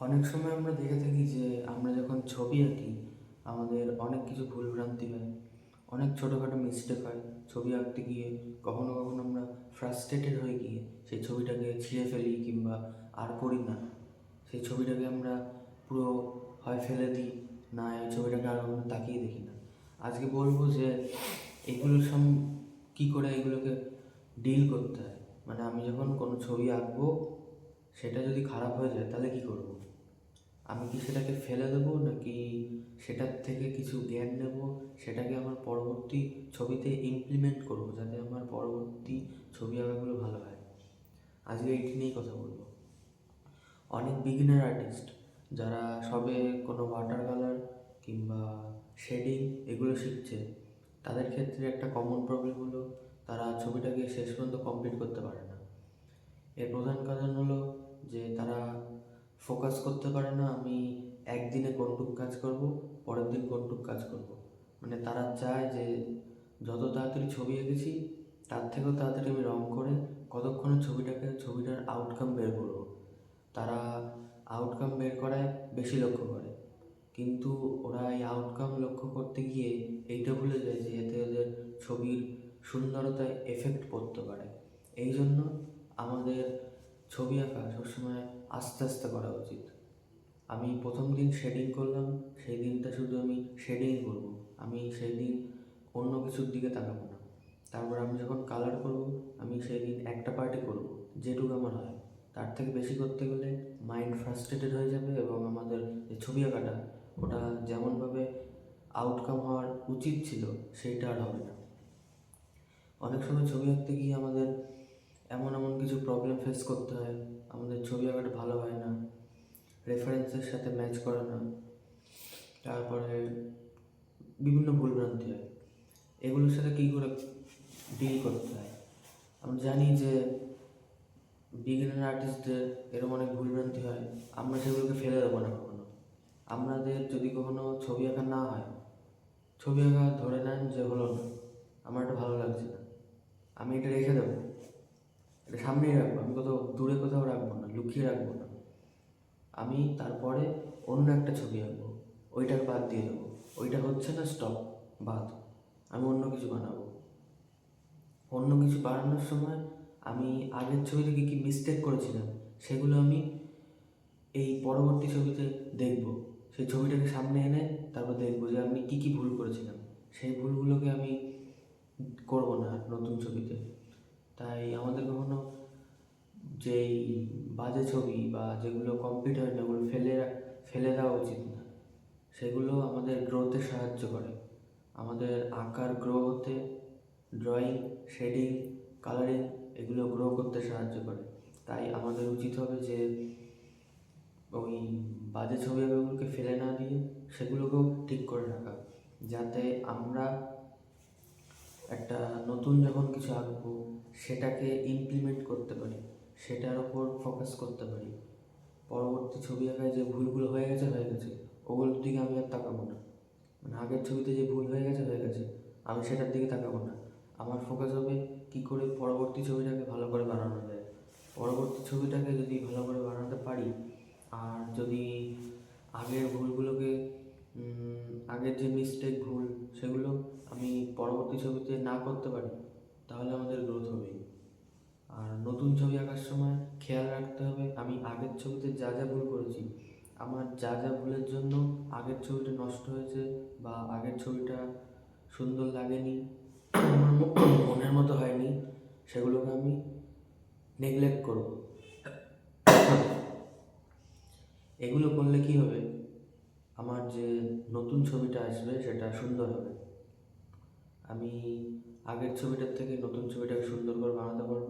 অনেক সময় আমরা দেখে থাকি যে আমরা যখন ছবি আঁকি, আমাদের অনেক কিছু ভুলভ্রান্তি হয়। অনেক ছোটোখাটো মিস্টেক হয়। ছবি আঁকতে গিয়ে কখনো কখনো আমরা ফ্রাস্ট্রেটেড হয়ে গিয়ে সেই ছবিটাকে ছিঁড়ে ফেলি কিংবা আর করি না। সেই ছবিটাকে আমরা পুরো হয় ফেলে দিই, না এই ছবিটাকে আর কখনো তাকিয়ে দেখি না। আজকে বলব যে এগুলোর সম, কী করে এগুলোকে ডিল করতে হয়? মানে আমি যখন কোনো ছবি আঁকবো, সেটা যদি খারাপ হয়ে যায়, তাহলে কী করব? আমি কি সেটাকে ফেলে দেবো নাকি সেটার থেকে কিছু জ্ঞান নেব? সেটাকে আমার পরবর্তী ছবিতে ইমপ্লিমেন্ট করব যাতে আমার পরবর্তী ছবি আঁকাগুলো ভালো হয়। আজকে এইটি নিয়েই কথা বলব। অনেক বিগিনার আর্টিস্ট যারা সবে কোনো ওয়াটার কালার কিংবা শেডিং এগুলো শিখছে, তাদের ক্ষেত্রে একটা কমন প্রবলেম হলো তারা ছবিটাকে শেষ পর্যন্ত কমপ্লিট করতে পারে না। এর প্রধান কারণ হলো যে ফোকাস করতে পারে না, আমি একদিনে কোনটুক কাজ করব, পরের দিন কোনটুক কাজ করব। মানে তারা চায় যে, যত তাড়াতাড়ি ছবি এঁকেছি, তার থেকেও তাড়াতাড়ি আমি রং করে কতক্ষণে ছবিটাকে, ছবিটার আউটকাম বের করব। তারা আউটকাম বের করায় বেশি লক্ষ্য করে। কিন্তু ওরা এই আউটকাম লক্ষ্য করতে গিয়ে এইটা ভুলে যায় যে, এতে ওদের ছবির সুন্দরতায় এফেক্ট পড়তে পারে। এই জন্য আমাদের ছবি আঁকা সবসময় আস্তে আস্তে করা উচিত। আমি প্রথম দিন শেডিং করলাম, সেই দিনটা শুধু আমি শেডিং করব, আমি সেই দিন অন্য কিছুর দিকে তাকাবো না। তারপর আমি যখন কালার করব, আমি সেই দিন একটা পার্টি করব, যেটুকু আমার হয়। তার থেকে বেশি করতে গেলে মাইন্ড ফ্রাস্ট্রেটেড হয়ে যাবে এবং আমাদের যে ছবি আঁকাটা, ওটা যেমনভাবে আউটকাম হওয়ার উচিত ছিল, সেইটা আর হবে না। অনেক সময় ছবি আঁকতে গিয়ে আমাদের এমন এমন কিছু প্রবলেম ফেস করতে হয়, আমাদের ছবি আঁকাটা ভালো হয় না রেফারেন্সের সাথে ম্যাচ করে না, তারপরে বিভিন্ন ভুলভ্রান্তি হয়। এগুলোর সাথে কী করে ডিল করতে হয়? আমরা জানি যে বিগিনার আর্টিস্টদের এরকম অনেক ভুলভ্রান্তি হয়, আমরা সেগুলোকে ফেলে দেবো না কখনো। আমাদের যদি কখনো ছবি আঁকা না হয়, ছবি আঁকা ধরে নেন যে হলো না, আমার একটা ভালো লাগছে না আমি এটা রেখে দেবো এটা সামনেই রাখব আমি কোথাও দূরে কোথাও রাখব না লুকিয়ে রাখব না। আমি তারপরে অন্য একটা ছবি আঁকবো। ওইটাকে বাদ দিয়ে দেবো। ওইটা হচ্ছে না স্টপ বাদ। আমি অন্য কিছু বানাবো। অন্য কিছু বানানোর সময় আমি আগের ছবিতে কী কী মিস্টেক করেছিলাম, সেগুলো আমি এই পরবর্তী ছবিতে দেখব। সেই ছবিটাকে সামনে এনে তারপর দেখব যে আমি কী কী ভুল করেছিলাম। সেই ভুলগুলোকে আমি করব না নতুন ছবিতে। তাই আমাদের কখনো যেই বাজে ছবি বা যেগুলো কমপ্লিট হয় না ওগুলো ফেলে ফেলে দেওয়া উচিত না। সেগুলো আমাদের গ্রোথে সাহায্য করে। আমাদের আঁকার গ্রো হতে ড্রয়িং শেডিং কালারিং এগুলো গ্রো করতে সাহায্য করে। তাই আমাদের উচিত হবে যে ওই বাজে ছবি আঁকাগুলোকে ফেলে না দিয়ে সেগুলোকেও ঠিক করে রাখা। যাতে আমরা একটা নতুন যখন কিছু আঁকবো, সেটাকে ইমপ্লিমেন্ট করতে পারি। সেটার ওপর ফোকাস করতে পারি। পরবর্তী ছবি আঁকায় যে ভুলগুলো হয়ে গেছে হয়ে গেছে, ওগুলোর দিকে আমি আর তাকাবো না। মানে আগের ছবিতে যে ভুল হয়ে গেছে হয়ে গেছে, আমি সেটার দিকে তাকাবো না। আমার ফোকাস হবে কী করে পরবর্তী ছবিটাকে ভালো করে বানানো যায়। পরবর্তী ছবিটাকে যদি ভালো করে বানাতে পারি, আর যদি আগের ভুলগুলোকে আগের যে মিস্টেক ভুল, সেগুলো আমি পরবর্তী ছবিতে না করতে পারি, তাহলে আমাদের গ্রোথ হবে যা যা ভুল করেছি। আমার যা যা ভুলের জন্য আগের ছবিটা নষ্ট হয়েছে বা আগের ছবিটা সুন্দর লাগেনি, মনের মতো হয়নি, সেগুলোকে আমি নেগলেক্ট করব। এগুলো করলে কি হবে? আমার যে নতুন ছবিটা আসবে, সেটা সুন্দর হবে। আমি আগের ছবিটার থেকে নতুন ছবিটাকে সুন্দর করে বানাতে পারব।